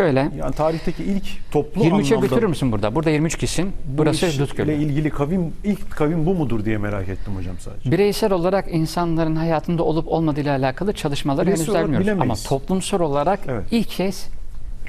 Şöyle Yani tarihteki ilk toplu 23'e anlamda götürür müsün burada? Burada 23 kişinin. bu Burası işle Lut Gölü. ilgili kavim ilk kavim bu mudur diye merak ettim hocam sadece. Bireysel olarak insanların hayatında olup olmadığıyla alakalı çalışmaları Bireysel henüz vermiyoruz. Ama toplumsal olarak Evet. ilk kez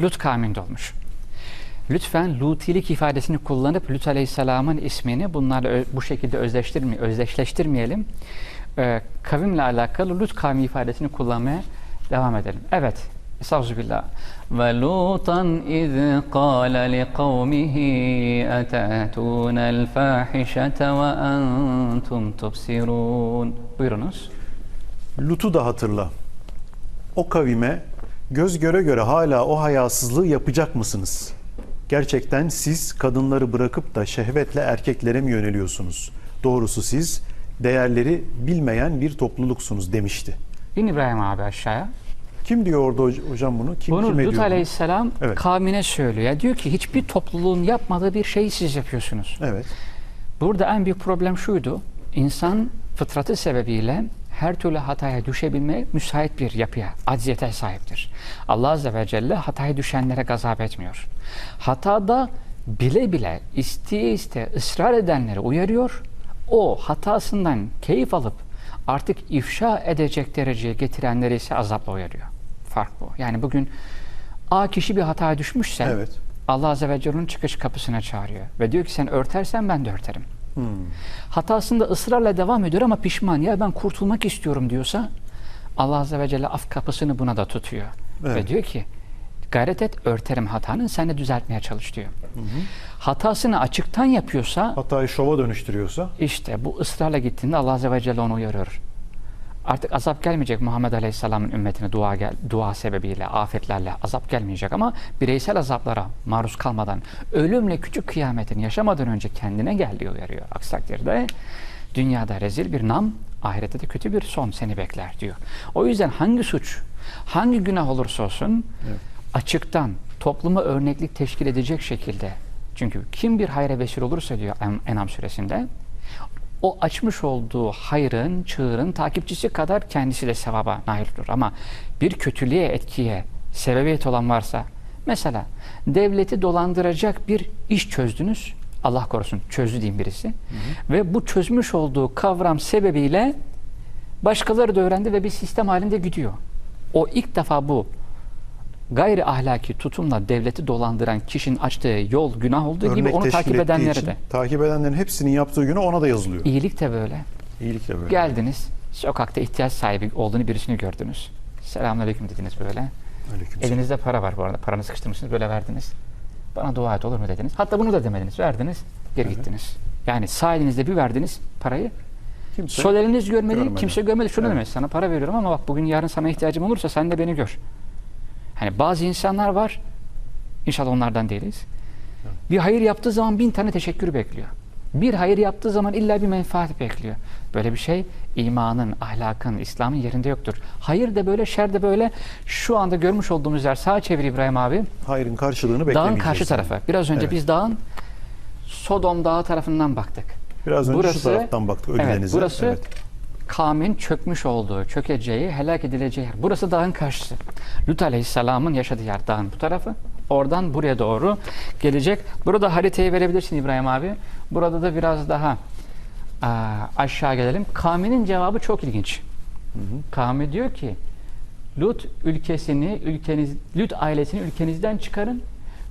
Lut kavminde olmuş. Lütfen Lutilik ifadesini kullanıp Lut Aleyhisselam'ın ismini bunlarla bu şekilde özdeştirme, özdeşleştirmeyelim. Ee, kavimle alakalı Lut kavmi ifadesini kullanmaya devam edelim. Evet. Estağfirullah. Ve Lutan iz qala li kavmihi etatuna fahişete ve entum tubsirun. Buyurunuz. Lut'u da hatırla. O kavime göz göre göre hala o hayasızlığı yapacak mısınız? Gerçekten siz kadınları bırakıp da şehvetle erkeklere mi yöneliyorsunuz? Doğrusu siz değerleri bilmeyen bir topluluksunuz demişti. İn İbrahim abi aşağıya. Kim diyor orada hocam bunu? Kim Bunu kime Lut diyor? Aleyhisselam Evet. kavmine söylüyor. Ya diyor ki hiçbir topluluğun yapmadığı bir şeyi siz yapıyorsunuz. Evet. Burada en büyük problem şuydu. İnsan fıtratı sebebiyle her türlü hataya düşebilmeye müsait bir yapıya, acziyete sahiptir. Allah Azze ve Celle hataya düşenlere gazap etmiyor. Hatada bile bile isteye iste ısrar edenleri uyarıyor. O hatasından keyif alıp artık ifşa edecek dereceye getirenleri ise azapla uyarıyor. Fark bu. Yani bugün A kişi bir hataya düşmüşse Evet. Allah Azze ve Celle onun çıkış kapısına çağırıyor. Ve diyor ki sen örtersen ben de örterim. Hmm. Hatasında ısrarla devam ediyor ama pişman. Ya ben kurtulmak istiyorum diyorsa Allah Azze ve Celle af kapısını buna da tutuyor. Ve Evet. diyor ki gayret et örterim hatanın sen de düzeltmeye çalış diyor. Hatasını açıktan yapıyorsa Hatayı şova dönüştürüyorsa işte bu ısrarla gittiğinde Allah Azze ve Celle onu uyarıyor. Artık azap gelmeyecek Muhammed Aleyhisselam'ın ümmetine dua gel, dua sebebiyle, afetlerle azap gelmeyecek ama bireysel azaplara maruz kalmadan, ölümle küçük kıyametin yaşamadan önce kendine gel diye uyarıyor. Aksi takdirde dünyada rezil bir nam, ahirette de kötü bir son seni bekler diyor. O yüzden hangi suç, hangi günah olursa olsun Evet. Açıktan topluma örneklik teşkil edecek şekilde çünkü kim bir hayra vesile olursa diyor En- Enam suresinde o açmış olduğu hayrın, çığırın takipçisi kadar kendisi de sevaba nail olur. Ama bir kötülüğe, etkiye sebebiyet olan varsa, mesela devleti dolandıracak bir iş çözdünüz, Allah korusun çözdü diyeyim birisi, ve bu çözmüş olduğu kavram sebebiyle başkaları da öğrendi ve bir sistem halinde gidiyor. O ilk defa bu gayri ahlaki tutumla devleti dolandıran kişinin açtığı yol günah olduğu gibi örnek onu teşkil takip edenlere de. takip edenlerin hepsinin yaptığı günü ona da yazılıyor. İyilik de böyle. İyilik de böyle. Geldiniz, sokakta ihtiyaç sahibi olduğunu birisini gördünüz. Selamünaleyküm dediniz böyle. Aleykümselam. Elinizde para var bu arada. Paranı sıkıştırmışsınız böyle verdiniz. Bana dua et olur mu dediniz. Hatta bunu da demediniz. Verdiniz, geri Evet. gittiniz. Yani sağ elinizde bir verdiniz parayı. Kimse Sol eliniz görmedi, görmedi. kimse görmedi. Şunu Evet. demek, sana para veriyorum ama bak bugün yarın sana ihtiyacım olursa sen de beni gör. Hani bazı insanlar var, inşallah onlardan değiliz. Bir hayır yaptığı zaman bin tane teşekkür bekliyor. Bir hayır yaptığı zaman illa bir menfaat bekliyor. Böyle bir şey imanın, ahlakın, İslam'ın yerinde yoktur. Hayır da böyle, şer de böyle. Şu anda görmüş olduğumuz yer sağa çevir İbrahim abi. hayrın karşılığını Dağın beklemeyeceğiz. karşı tarafa. Biraz önce Evet. biz dağın Sodom dağı tarafından baktık. Biraz önce Burası- şu taraftan baktık Evet, burası Evet. Kavmin çökmüş olduğu, çökeceği, helak edileceği yer. Burası dağın karşısı. Lut Aleyhisselam'ın yaşadığı yer dağın bu tarafı. Oradan buraya doğru gelecek. Burada haritayı verebilirsin İbrahim abi. Burada da biraz daha aa, aşağı gelelim. Kavminin cevabı çok ilginç. Kavmi diyor ki Lut ülkesini, ülkeniz, Lut ailesini ülkenizden çıkarın.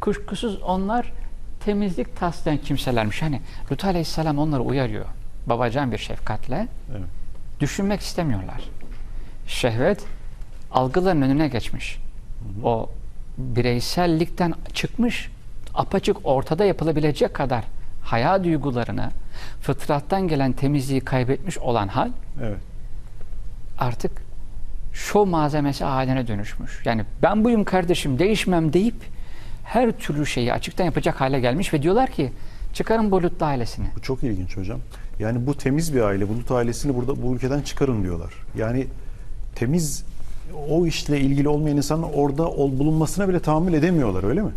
Kuşkusuz onlar temizlik taslayan kimselermiş. Hani Lut Aleyhisselam onları uyarıyor. Babacan bir şefkatle. Evet. Düşünmek istemiyorlar. Şehvet algıların önüne geçmiş. O bireysellikten çıkmış, apaçık ortada yapılabilecek kadar haya duygularını, fıtrattan gelen temizliği kaybetmiş olan hal Evet. artık şov malzemesi haline dönüşmüş. Yani ben buyum kardeşim değişmem deyip her türlü şeyi açıktan yapacak hale gelmiş ve diyorlar ki çıkarın bu Lutlu ailesini. Bu çok ilginç hocam. Yani bu temiz bir aile. Bulut ailesini burada bu ülkeden çıkarın diyorlar. Yani temiz o işle ilgili olmayan insanın orada ol, bulunmasına bile tahammül edemiyorlar öyle mi?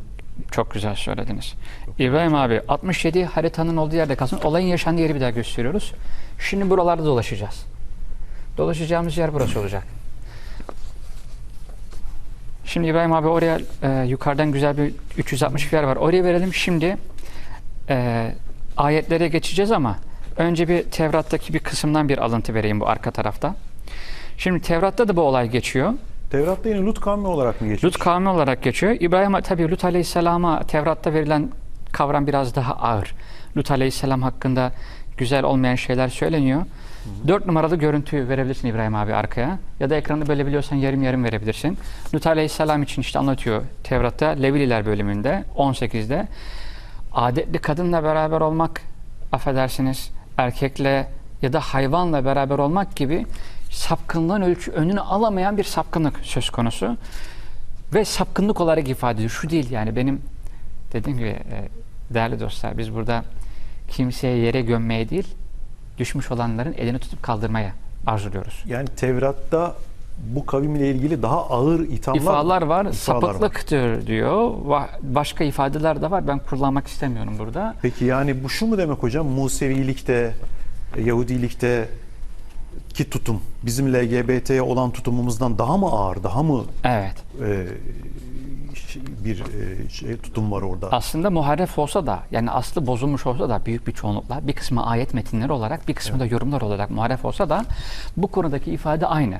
Çok güzel söylediniz. İbrahim abi 67 haritanın olduğu yerde kalsın. Olayın yaşandığı yeri bir daha gösteriyoruz. Şimdi buralarda dolaşacağız. Dolaşacağımız yer burası olacak. Şimdi İbrahim abi oraya e, yukarıdan güzel bir 360 yer var. Oraya verelim. Şimdi e, ayetlere geçeceğiz ama önce bir Tevrat'taki bir kısımdan bir alıntı vereyim bu arka tarafta. Şimdi Tevrat'ta da bu olay geçiyor. Tevrat'ta yine Lut kavmi olarak mı geçmiş? Lut kavmi olarak geçiyor. İbrahim tabi Lut Aleyhisselam'a Tevrat'ta verilen kavram biraz daha ağır. Lut Aleyhisselam hakkında güzel olmayan şeyler söyleniyor. Dört numaralı görüntüyü verebilirsin İbrahim abi arkaya. Ya da ekranı böyle biliyorsan yarım yarım verebilirsin. Lut Aleyhisselam için işte anlatıyor Tevrat'ta Levililer bölümünde 18'de. Adetli kadınla beraber olmak affedersiniz erkekle ya da hayvanla beraber olmak gibi sapkınlığın ölçü önünü alamayan bir sapkınlık söz konusu. Ve sapkınlık olarak ifade ediyor. Şu değil yani benim dediğim gibi e, değerli dostlar biz burada kimseye yere gömmeye değil düşmüş olanların elini tutup kaldırmaya arzuluyoruz. Yani Tevrat'ta bu kavimle ilgili daha ağır ithamlar İfalar var, ifalar sapıklıktır diyor. Başka ifadeler de var. Ben kullanmak istemiyorum burada. Peki yani bu şu mu demek hocam? Musevilikte, Yahudilikte ki tutum bizim LGBT'ye olan tutumumuzdan daha mı ağır, daha mı Evet. e, bir e, şey, tutum var orada? Aslında muharref olsa da yani aslı bozulmuş olsa da büyük bir çoğunlukla bir kısmı ayet metinleri olarak bir kısmı da yorumlar olarak muharref olsa da bu konudaki ifade aynı.